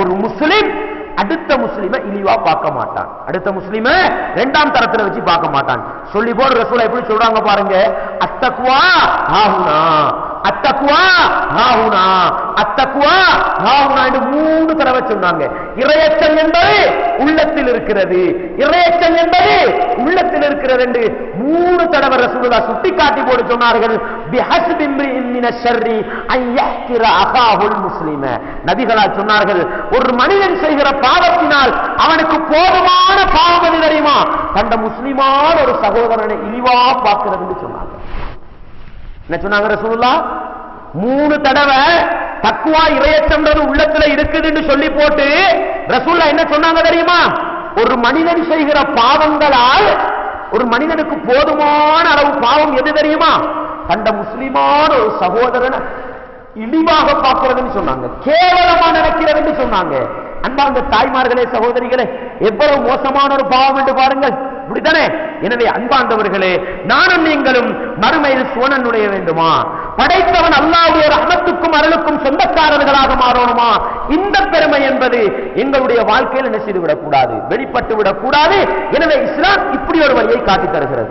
ஒரு முஸ்லிம் அடுத்த முஸ்லிம இழிவா பார்க்க மாட்டான். அடுத்த முஸ்லிம இரண்டாம் தரத்துல வச்சு பார்க்க மாட்டான். சொல்லி போடு ரசூலா எப்படி சொல்றாங்க பாருங்க. அத்தக்குவா ஆகுனா அத்தக்குவா ஆகுனா அத்தக்குவா ஆகுனா என்று மூணு தடவை சொன்னாங்க. இரையச்சம் என்பது உள்ளத்தில் இருக்கிறது. இரையச்சம் என்பது உள்ளத்தில் இருக்கிறது என்று மூணு தடவை ரசூலுல்லா சுட்டி காட்டி போட்டு சொன்னார்கள். பிஹஸ்பி இம்ரிஇன் மின ஷர்ரி அன் யஹ்கிர முஸ்லிம. நபிகளால் சொன்னார்கள் ஒரு மனிதன் செய்கிற பாவத்தினால் அவனுக்கு போதுமான பாவம் எது தெரியுமா? தந்த முஸ்லிமான ஒரு சகோதரனை இழிவா பார்க்கிறது என்று சொன்னாங்க என்ன சொன்னாங்க ரசூலுல்லா? மூணு தடவை தக்குவா இரையச்சம்ன்றது உள்ளத்துல இருக்குதுன்னு சொல்லி போட்டு ரசூல்லா என்ன சொன்னாங்க தெரியுமா? ஒரு மனிதன் செய்கிற பாவங்களால் ஒரு மனிதனுக்கு போதுமான அளவு பாவம் எது தெரியுமா? கண்ட முஸ்லிமான ஒரு சகோதரனை இழிவாக பார்க்கிறதுன்னு சொன்னாங்க. கேவலமா நினைக்கிறதுன்னு சொன்னாங்க. அன்பார்ந்த தாய்மார்களே சகோதரிகளே எவ்வளவு மோசமான ஒரு பாவம் என்று பாருங்கள். இப்படித்தானே? எனவே அன்பார்ந்தவர்களே நானும் நீங்களும் மறுமையில் சுவனன் நுழைய வேண்டுமா? படைத்தவன் அல்லாவுடைய அமத்து சொந்தக்காரர்களாக மாறணுமா? இந்த பெருமை என்பது எங்களுடைய வாழ்க்கையில் என்ன செய்து விடக்கூடாது வெளிப்பட்டு விடக்கூடாது எனவே இஸ்லாம் இப்படி ஒரு வழியை காட்டித் தருகிறது